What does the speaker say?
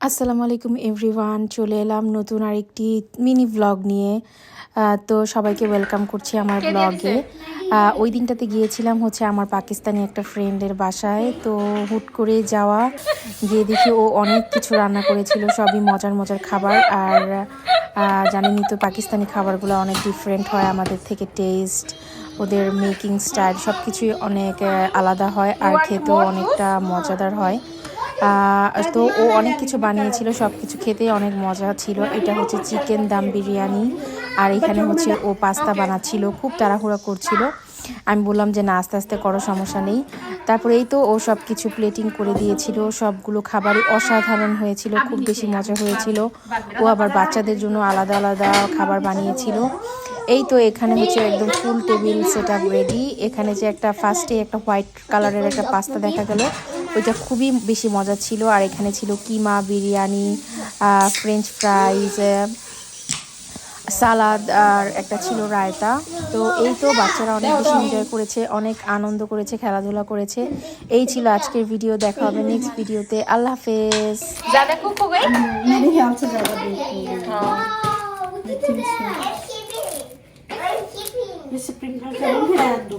আসসালামু আলাইকুম এভরিওয়ান চলে এলাম নতুন আরেকটি মিনি ব্লগ নিয়ে। তো সবাইকে ওয়েলকাম করছি আমার ব্লগে ওই দিনটাতে গিয়েছিলাম হচ্ছে আমার পাকিস্তানি একটা ফ্রেন্ডের বাসায়। তো হুট করে যাওয়া গিয়ে দেখি ও অনেক কিছু রান্না করেছিল সবই মজার মজার খাবার। আর আহ, জানেনই তো পাকিস্তানি খাবারগুলো অনেক ডিফারেন্ট হয় আমাদের থেকে টেস্ট ওদের মেকিং স্টাইল সব কিছুই অনেক আলাদা হয়। আর খেতেও অনেকটা মজাদার হয়। তো ও অনেক কিছু বানিয়েছিল সব কিছু খেতে অনেক মজা ছিল। এটা হচ্ছে চিকেন দাম বিরিয়ানি। আর এখানে হচ্ছে ও পাস্তা বানাচ্ছিল খুব তাড়াহুড়া করছিল। আমি বললাম যে না আস্তে আস্তে করো সমস্যা নেই। তারপরে এই তো ও সব কিছু প্লেটিং করে দিয়েছিল সবগুলো খাবারই অসাধারণ হয়েছিল খুব বেশি মজা হয়েছিল। ও আবার বাচ্চাদের জন্য আলাদা আলাদা খাবার বানিয়েছিল। এই তো এখানে হচ্ছে একদম full table set up ready এখানে যে একটা ফার্স্টে একটা হোয়াইট কালারের একটা পাস্তা দেখা গেল। ওইটা খুবই বেশি মজা ছিল আর এখানে ছিল কিমা বিরিয়ানি ফ্রেঞ্চ ফ্রাইজ সালাদ আর একটা ছিল রায়তা তো এই তো বাচ্চারা অনেক বেশি এনজয় করেছে অনেক আনন্দ করেছে খেলাধুলা করেছে এই ছিল আজকের ভিডিও দেখা হবে নেক্সট ভিডিওতে আল্লাহ হাফেজ ज्यादा कुक हो गई मेरे ख्याल से ज्यादा बेक हो गई I think so. ये स्प्रिंकल करूँगी रहने दो